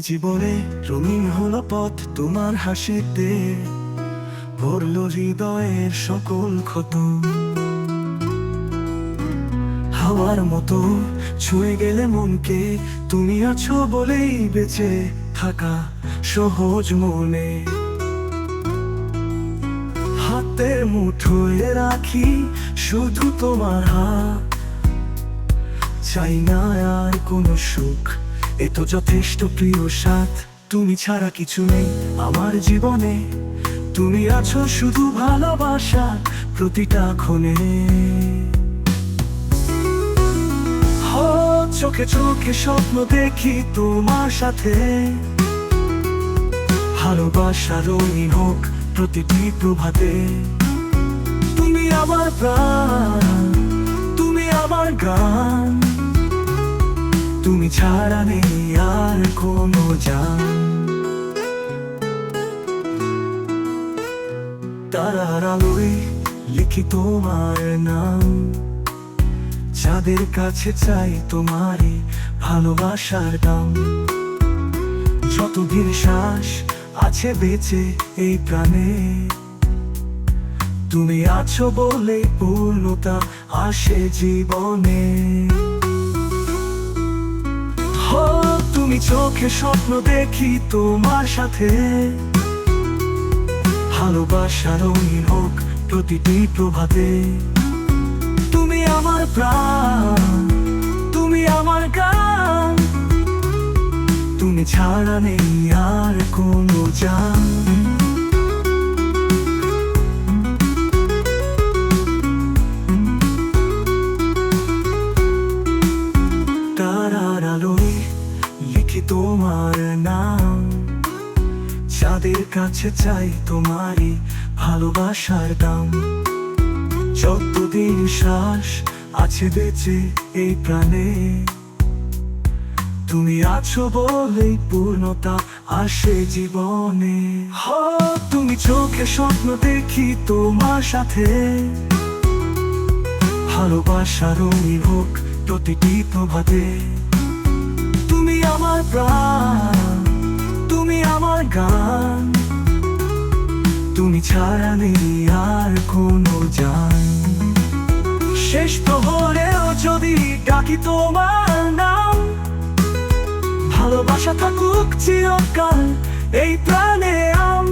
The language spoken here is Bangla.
জীবনে, রঙিন হলো পথ তোমার হাসিতে। ভরল হৃদয়ের সকল ক্ষত। হাওয়ার মতো ছুঁয়ে গেলে মনকে, তুমি আছো বলেই বেঁচে থাকা সহজ মনে। হাতের মুঠোয় রাখি শুধু তোমার হাত। চাই না আর কোনো সুখ। এ তো যথেষ্ট প্রিয় সাথ। তুমি ছাড়া কিছু নেই আমার জীবনে। তুমি আছো শুধু ভালোবাসা প্রতিটা ক্ষণে। চোখে চোখে স্বপ্ন দেখি তোমার সাথে। ভালোবাসা রঙিন হোক প্রতিটি প্রভাতে। তুমি আমার প্রাণ, তুমি আমার গান। ছাড়া নেই আর কোনো জান তারার আলোয় লিখি তোমার নাম। যাদের কাছে চাই তোমারই ভালোবাসার দাম। যতদিন শ্বাস আছে বেঁচে এই প্রাণে। তুমি আছো বলে পূর্ণতা আসে জীবনে। তুমি চোখে স্বপ্ন দেখি তোমার সাথে। ভালোবাসা রঙিন হোক প্রতিটি প্রভাতে। তুমি আমার প্রাণ, তুমি আমার গান। তুমি ছাড়া নেই আর কোনো জান। যাদের কাছে চাই তোমারই ভালোবাসার দাম। যতদিন শ্বাস আছে বেঁচে এই প্রাণে। তুমি আছো বলেই পূর্ণতা আসে জীবনে। হ, তুমি চোখে স্বপ্ন দেখি তোমার সাথে। ভালোবাসা রঙিন হোক প্রতিটি প্রভাতে। তুমি আমার প্রাণ। আমার গান তুমি ছাড়া নেই আর কোনো যান শেষ প্রহরেও যদি ডাকি তোমার নাম, ভালোবাসা থাকুক চিরকাল এই প্রাণে আম।